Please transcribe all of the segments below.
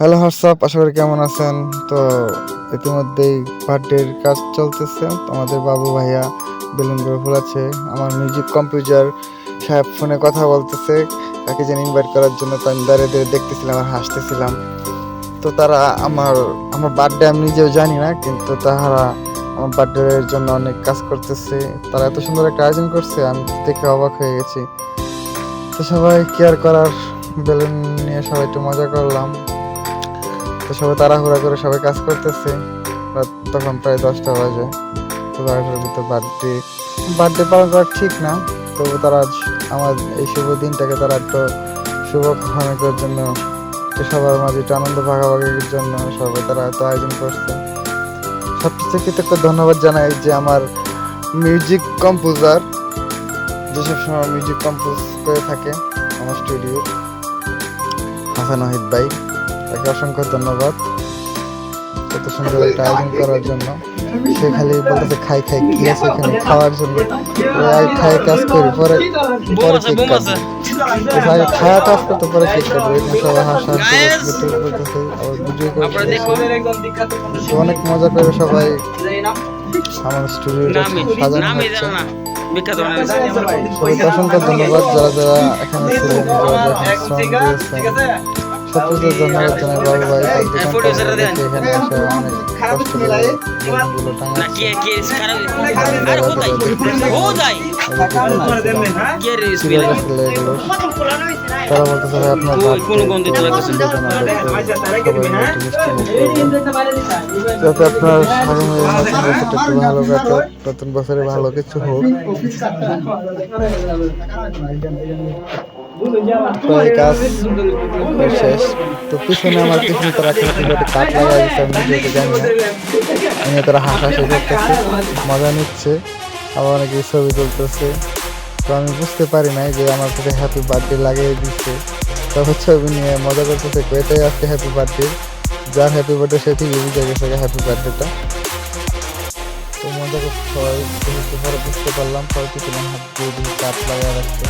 Hello, WhatsApp? আশা করি কেমন আছেন? তো ইতিমধ্যেই বার্থডের কাজ চলতেছে। আমাদের বাবু ভাইয়া বেলুন করে ফুলাচ্ছে আমার মিউজিক কম্পিউটার সাহেব ফোনে কথা বলতেছে। তাকে যেন ইনভাইট করার জন্য তো আমি দাঁড়িয়ে দাঁড়িয়ে দেখতেছিলাম আর হাসতেছিলাম। তো তারা আমার আমার বার্থডে আমি নিজেও জানি না, কিন্তু তাহারা আমার বার্থডের জন্য অনেক কাজ করতেছে। তারা এত সুন্দর একটা আয়োজন করছে, আমি দেখে অবাক হয়ে গেছি। তো সবাই কেয়ার করার? বেলুন নিয়ে সবাই একটু মজা করলাম। তো সবাই তাড়াহুড়া করে সবাই কাজ করতেছে তখন প্রায় দশটা বাজে। তো বারোটার ভিতর বার্থডে বার্থডে পালন করা ঠিক না, তবু তারা আমার এই শুভ দিনটাকে তারা একটু শুভ মনে জন্য সবার মাঝে একটু আনন্দ ভাগাভাগির জন্য সবাই তারা এত আয়োজন করছে। সবচেয়ে কৃতজ্ঞ ধন্যবাদ জানাই যে আমার মিউজিক কম্পোজার যেসব সময় মিউজিক কম্পোজ করে থাকে, আমার স্টুডিও হাসান ওয়াহিদ ভাই। তাকে অসংখ্য ধন্যবাদ এত সুন্দর একটা আয়োজন করার জন্য। সে খালি বলতেছে খাই খাই কি আছে এখানে? খাওয়ার জন্য। খাই কাজ করি পরে পরে কেক কাটবো খাওয়া কাজ করতে পরে কেক কাটবো এখানে সবাই হাসা হাসি করতেছে আবার ভিডিও করতেছে অনেক মজা করে সবাই আমার স্টুডিওটা সাজানো হচ্ছে। সবাইকে অসংখ্য ধন্যবাদ। যারা যারা এখানে ছিলেন যারা যারা শ্রম দিয়েছেন সবচেয়ে ধন্যবাদ জানাই বাবু ভাই তার দোকানটা এখানে এসে অনেক কষ্ট করে এগুলো? তারা বলতেছে ভাই আপনার চলে গেছে? যাতে আপনার নতুন ভালো নতুন বছরে ভালো কিছু হোক। পিছনে আমার তারা তারা মজা নিচ্ছে। আবার অনেকে ছবি তুলতেছে তো আমি বুঝতে পারি নাই যে আমার কাছে হ্যাপি বার্থডে লাগিয়ে দিচ্ছে তবে ছবি নিয়ে মজা করতেছে এটাই আজকে হ্যাপি বার্থডে যার হ্যাপি বার্থডে সে ঠিকই বুঝে গেছে হ্যাপি বার্থডেটা তো মজা করতে সবাই বুঝতে পরে বুঝতে পারলাম পরে পিছনে হাত দিয়ে কাঠ লাগিয়ে রাখছে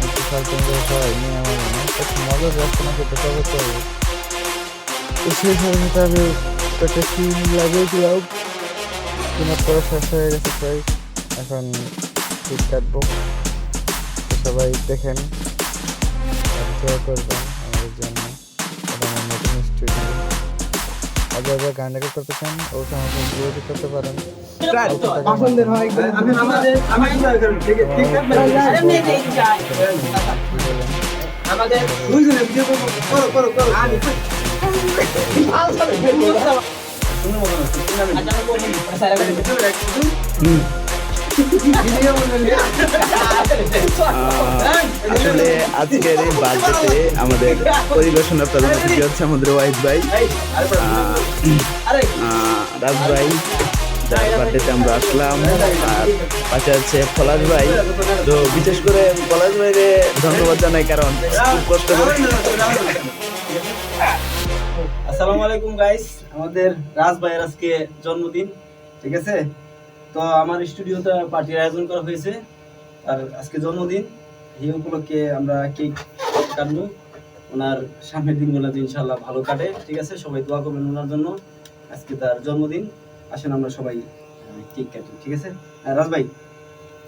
আমি বিশাল কেন্দ্র সবাই নিয়ে আমার মনে কত মজা যাচ্ছে না সেটা তবে করব তো সেই ধরনের আমি একটা সিম লাগিয়েছিলাম কেনার পরে শেষ হয়ে গেছে প্রায় এখন কেক কাটবো তো সবাই দেখেন আর দোয়া করবেন আমাদের জন্য যারা গান রেকর্ড করতে চান ও যোগাযোগ করতে পারেন আমাদের দুইজনে ভিডিও করব করো করো করো আমি আসলে আজকের এই আমাদের পরিবেশনার প্রধান অতিথি হচ্ছে আমাদের ওয়াইফ ভাই। রাজ ভাই আমরা আসলাম। আর পাশে আছে পলাশ ভাই। তো বিশেষ করে পলাশ ধন্যবাদ জানাই, কারণ খুব কষ্ট করে আসসালামু আলাইকুম গাইস আমাদের রাজ ভাইয়ের আজকে জন্মদিন, ঠিক আছে? তো আমার স্টুডিওতে পার্টির আয়োজন করা হয়েছে। আর আজকে জন্মদিন এই উপলক্ষে আমরা কেক কাটবো। ওনার সামনের দিনগুলো ইনশাল্লাহ ভালো কাটে ঠিক আছে? সবাই দোয়া করবেন ওনার জন্য। আজকে তার জন্মদিন। আসেন আমরা সবাই কেক কাটি ঠিক আছে? হ্যাঁ, রাজ ভাই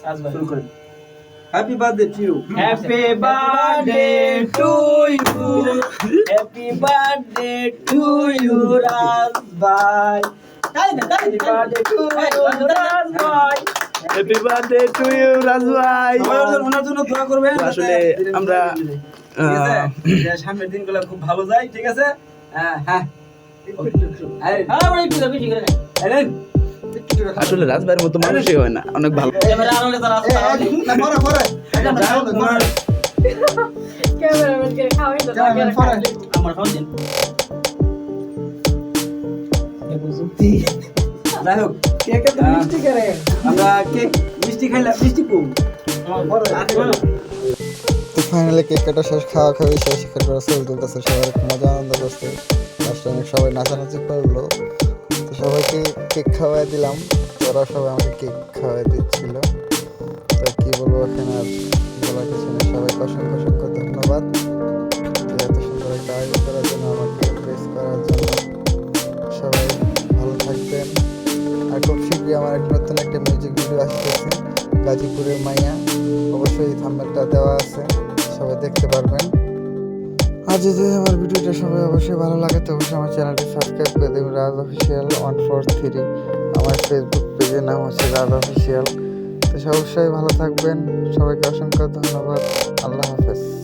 রাজ ভাই। শুরু করেন। Happy birthday to you. Happy birthday to you, Happy birthday to you, Raz bhai. Happy birthday to you Raj ভাই ওনার- ওনার জন্য দোয়া করবেন আসলে আমরা- সামনের দিনগুলো খুব ভালো যায় ঠিক আছে? হ্যাঁ হ্যাঁ। আরে, হ্যাঁ, আমরা একটু বেশি করে খাই। আরে, আসলে রাজ মতো মানুষই হয় না অনেক ভালো এবারে যাই হোক, খাওয়াই তো। আমার। যাই হোক, আহ, আমরা কেক মিষ্টি খাইলাম মিষ্টি কম তো ফাইনালি কেক কাটা শেষ খাওয়া খাওয়াই শেষ এখানে করে তুলতেছে সবাই মজা আনন্দ করছে। লাস্টে অনেক সবাই নাচানাচি করল। তো সবাইকে কেক খাওয়াই দিলাম। ওরা সবাই আমাকে কেক খাওয়াই দিচ্ছিল। তো কি বলব এখানে আর বলার কিছু নেই। সবাইকে অসংখ্য অসংখ্য ধন্যবাদ। গাজীপুরের মাইয়া। অবশ্যই থাম্বেলটা দেওয়া আছে, সবাই দেখতে পারবেন। আর যদি আমার ভিডিওটা সবাই অবশ্যই ভালো লাগে, তো অবশ্যই আমার চ্যানেলটি সাবস্ক্রাইব করে দেবেন Raj official one four three আমার ফেসবুক পেজের নাম হচ্ছে রাজ অফিসিয়াল তো অবশ্যই ভালো থাকবেন। সবাইকে অসংখ্য ধন্যবাদ। আল্লাহ হাফেজ।